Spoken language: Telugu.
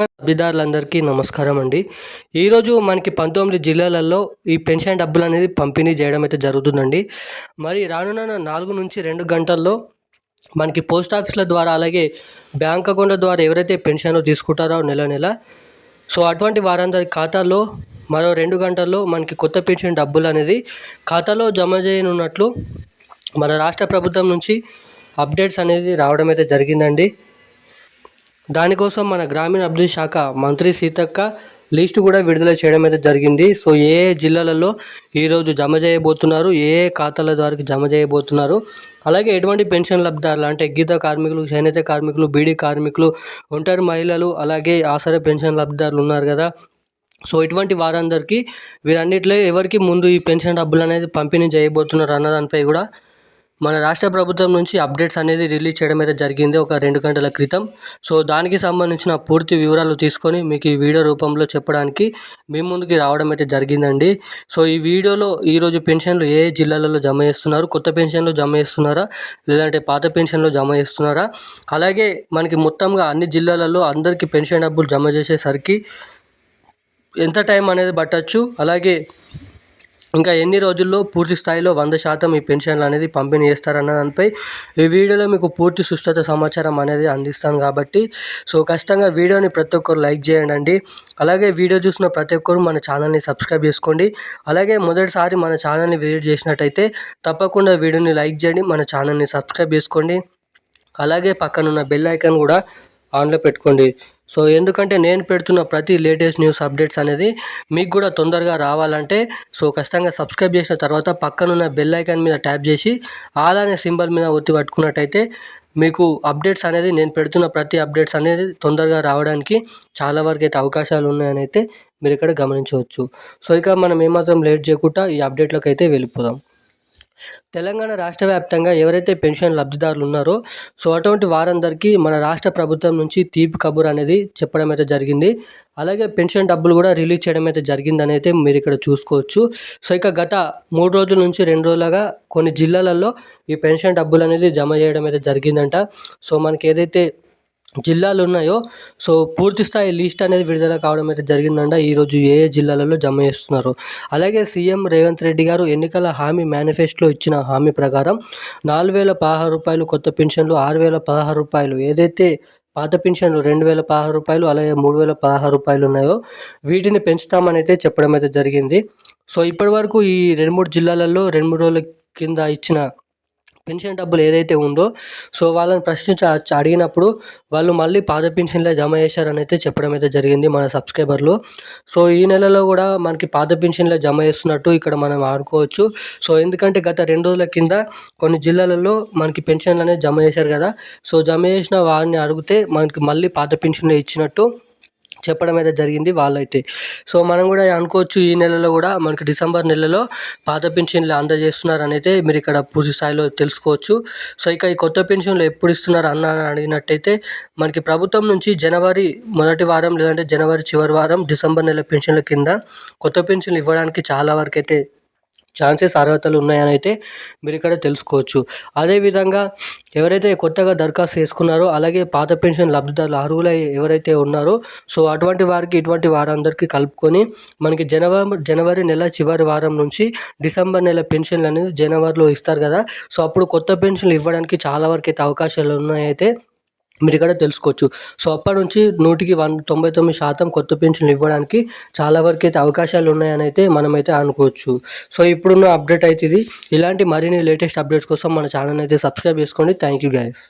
లబ్ధిదారులందరికీ నమస్కారం అండి. ఈరోజు మనకి పంతొమ్మిది జిల్లాలలో ఈ పెన్షన్ డబ్బులు అనేది పంపిణీ చేయడం అయితే జరుగుతుందండి. మరి రానున్న నాలుగు నుంచి రెండు గంటల్లో మనకి పోస్ట్ ఆఫీస్ల ద్వారా అలాగే బ్యాంక్ అకౌంట్ల ద్వారా ఎవరైతే పెన్షన్ తీసుకుంటారో నెల నెల సో అటువంటి వారందరి ఖాతాలో మరో రెండు గంటల్లో మనకి కొత్త పెన్షన్ డబ్బులు అనేది ఖాతాలో జమ చేయనున్నట్లు మన రాష్ట్ర ప్రభుత్వం నుంచి అప్డేట్స్ అనేది రావడం అయితే జరిగిందండి. దానికోసం మన గ్రామీణ అభివృద్ధి శాఖ మంత్రి సీతక్క లిస్టు కూడా విడుదల చేయడం అయితే జరిగింది. సో ఏ జిల్లాలలో ఈరోజు జమ చేయబోతున్నారు ఏ ఖాతాల ద్వారా జమ చేయబోతున్నారు అలాగే ఎటువంటి పెన్షన్ లబ్ధారులు అంటే గీత కార్మికులు చేనేత కార్మికులు బీడీ కార్మికులు ఒంటరి మహిళలు అలాగే ఆసరా పెన్షన్ లబ్ధిదారులు ఉన్నారు కదా. సో ఇటువంటి వారందరికీ వీరన్నిటిలో ఎవరికి ముందు ఈ పెన్షన్ డబ్బులు అనేది పంపిణీ చేయబోతున్నారు అన్నదానిపై కూడా మన రాష్ట్ర ప్రభుత్వం నుంచి అప్డేట్స్ అనేది రిలీజ్ చేయడం అయితే జరిగింది ఒక రెండు గంటల క్రితం. సో దానికి సంబంధించిన పూర్తి వివరాలు తీసుకొని మీకు ఈ వీడియో రూపంలో చెప్పడానికి మీ ముందుకి రావడం అయితే జరిగిందండి. సో ఈ వీడియోలో ఈరోజు పెన్షన్లు ఏ జిల్లాలలో జమ చేస్తున్నారు? కొత్త పెన్షన్లు జమ చేస్తున్నారా? లేదంటే పాత పెన్షన్లు జమ చేస్తున్నారా? అలాగే మనకి మొత్తంగా అన్ని జిల్లాలలో అందరికీ పెన్షన్ డబ్బులు జమ చేసేసరికి ఎంత టైం అనేది పట్టచ్చు? అలాగే ఇంకా ఎన్ని రోజుల్లో పూర్తి స్థాయిలో వంద శాతం ఈ పెన్షన్లు అనేది పంపిణీ చేస్తారన్న దానిపై ఈ వీడియోలో మీకు పూర్తి సుష్టత సమాచారం అనేది అందిస్తాను కాబట్టి. సో ఖచ్చితంగా వీడియోని ప్రతి ఒక్కరు లైక్ చేయండి అలాగే వీడియో చూసిన ప్రతి ఒక్కరు మన ఛానల్ని సబ్స్క్రైబ్ చేసుకోండి. అలాగే మొదటిసారి మన ఛానల్ని విజిట్ చేసినట్టయితే తప్పకుండా వీడియోని లైక్ చేయండి మన ఛానల్ని సబ్స్క్రైబ్ చేసుకోండి. అలాగే పక్కనున్న బెల్ ఐకాన్ కూడా ఆన్లో పెట్టుకోండి. సో ఎందుకంటే నేను పెడుతున్న ప్రతి లేటెస్ట్ న్యూస్ అప్డేట్స్ అనేది మీకు కూడా తొందరగా రావాలంటే సో ఖచ్చితంగా సబ్స్క్రైబ్ చేసిన తర్వాత పక్కనున్న బెల్ ఐకాన్ మీద ట్యాప్ చేసి ఆల్ అనే సింబల్ మీద ఒత్తి పట్టుకున్నట్టయితే మీకు అప్డేట్స్ అనేది నేను పెడుతున్న ప్రతి అప్డేట్స్ అనేది తొందరగా రావడానికి చాలా వరకు అయితే అవకాశాలు ఉన్నాయని అయితే మీరు ఇక్కడ గమనించవచ్చు. సో ఇక మనం ఏమాత్రం లేట్ చేయకుండా ఈ అప్డేట్లోకి అయితే వెళ్ళిపోదాం. తెలంగాణ రాష్ట్ర వ్యాప్తంగా ఎవరైతే పెన్షన్ లబ్ధిదారులు ఉన్నారో సో అటువంటి వారందరికీ మన రాష్ట్ర ప్రభుత్వం నుంచి తీపి కబుర్ అనేది చెప్పడం అయితే జరిగింది. అలాగే పెన్షన్ డబ్బులు కూడా రిలీజ్ చేయడం అయితే జరిగిందని అయితే మీరు ఇక్కడ చూసుకోవచ్చు. సో ఇక గత మూడు రోజుల నుంచి రెండు రోజులుగా కొన్ని జిల్లాలలో ఈ పెన్షన్ డబ్బులు అనేది జమ చేయడం అయితే జరిగిందంట. సో మనకి ఏదైతే జిల్లాలు ఉన్నాయో సో పూర్తి స్థాయి లిస్ట్ అనేది విడుదల కావడం అయితే జరిగిందంట. ఈరోజు ఏ ఏ జిల్లాలలో జమ చేస్తున్నారు. అలాగే సీఎం రేవంత్ రెడ్డి గారు ఎన్నికల హామీ మేనిఫెస్టోలో ఇచ్చిన హామీ ప్రకారం నాలుగు వేల పదహారు రూపాయలు కొత్త పెన్షన్లు ఆరు వేల పదహారు రూపాయలు. ఏదైతే పాత పెన్షన్లు రెండు వేల పదహారు రూపాయలు అలాగే మూడు వేల పదహారు రూపాయలు ఉన్నాయో వీటిని పెంచుతామని అయితే చెప్పడం అయితే జరిగింది. సో ఇప్పటి వరకు ఈ రెండు మూడు జిల్లాలలో రెండు మూడు రోజుల కింద ఇచ్చిన పెన్షన్ డబ్బులు ఏదైతే ఉందో సో వాళ్ళని ప్రశ్నించి అడిగినప్పుడు వాళ్ళు మళ్ళీ పాత పెన్షన్లే జమ చేశారని అయితే చెప్పడం అయితే జరిగింది మన సబ్స్క్రైబర్లు. సో ఈ నెలలో కూడా మనకి పాత పెన్షన్లే జమ చేస్తున్నట్టు ఇక్కడ మనం ఆడుకోవచ్చు సో ఎందుకంటే గత రెండు రోజుల కింద కొన్ని జిల్లాలలో మనకి పెన్షన్లు అనేది జమ చేశారు కదా సో జమ చేసిన వారిని అడిగితే మనకి మళ్ళీ పాత పెన్షన్లే ఇచ్చినట్టు చెప్పడం అయితే జరిగింది వాళ్ళైతే. సో మనం కూడా అనుకోవచ్చు ఈ నెలలో కూడా మనకి డిసెంబర్ నెలలో పాత పెన్షన్లు అందజేస్తున్నారని అయితే మీరు ఇక్కడ పూర్తి స్థాయిలో తెలుసుకోవచ్చు. సో ఇక ఈ కొత్త పెన్షన్లు ఎప్పుడు ఇస్తున్నారు అన్న అడిగినట్టయితే మనకి ప్రభుత్వం నుంచి జనవరి మొదటి వారం లేదంటే జనవరి చివరి వారం డిసెంబర్ నెల పెన్షన్ల కింద కొత్త పెన్షన్లు ఇవ్వడానికి చాలా వరకు అయితే ఛాన్సెస్ అర్హతలు ఉన్నాయని అయితే మీరు ఇక్కడ తెలుసుకోవచ్చు. అదేవిధంగా ఎవరైతే కొత్తగా దరఖాస్తు చేసుకున్నారో అలాగే పాత పెన్షన్ లబ్ధిదారులు అర్హులై ఎవరైతే ఉన్నారో సో అటువంటి వారికి ఇటువంటి వారందరికీ కలుపుకొని మనకి జనవరి జనవరి నెల చివరి వారం నుంచి డిసెంబర్ నెల పెన్షన్లు అనేది జనవరిలో ఇస్తారు కదా. సో అప్పుడు కొత్త పెన్షన్లు ఇవ్వడానికి చాలా వరకు అయితే అవకాశాలు ఉన్నాయైతే మీరు ఇక్కడ తెలుసుకోవచ్చు. సో అప్పటి నుంచి నూటికి వన్ తొంభై తొమ్మిది శాతం కొత్త పెన్షన్లు ఇవ్వడానికి చాలా వరకు అయితే అవకాశాలు ఉన్నాయని అయితే మనమైతే అనుకోవచ్చు. సో ఇప్పుడున్న అప్డేట్ అయితే ఇది. ఇలాంటి మరిన్ని లేటెస్ట్ అప్డేట్స్ కోసం మన ఛానల్ అయితే సబ్స్క్రైబ్ చేసుకోండి. Thank you guys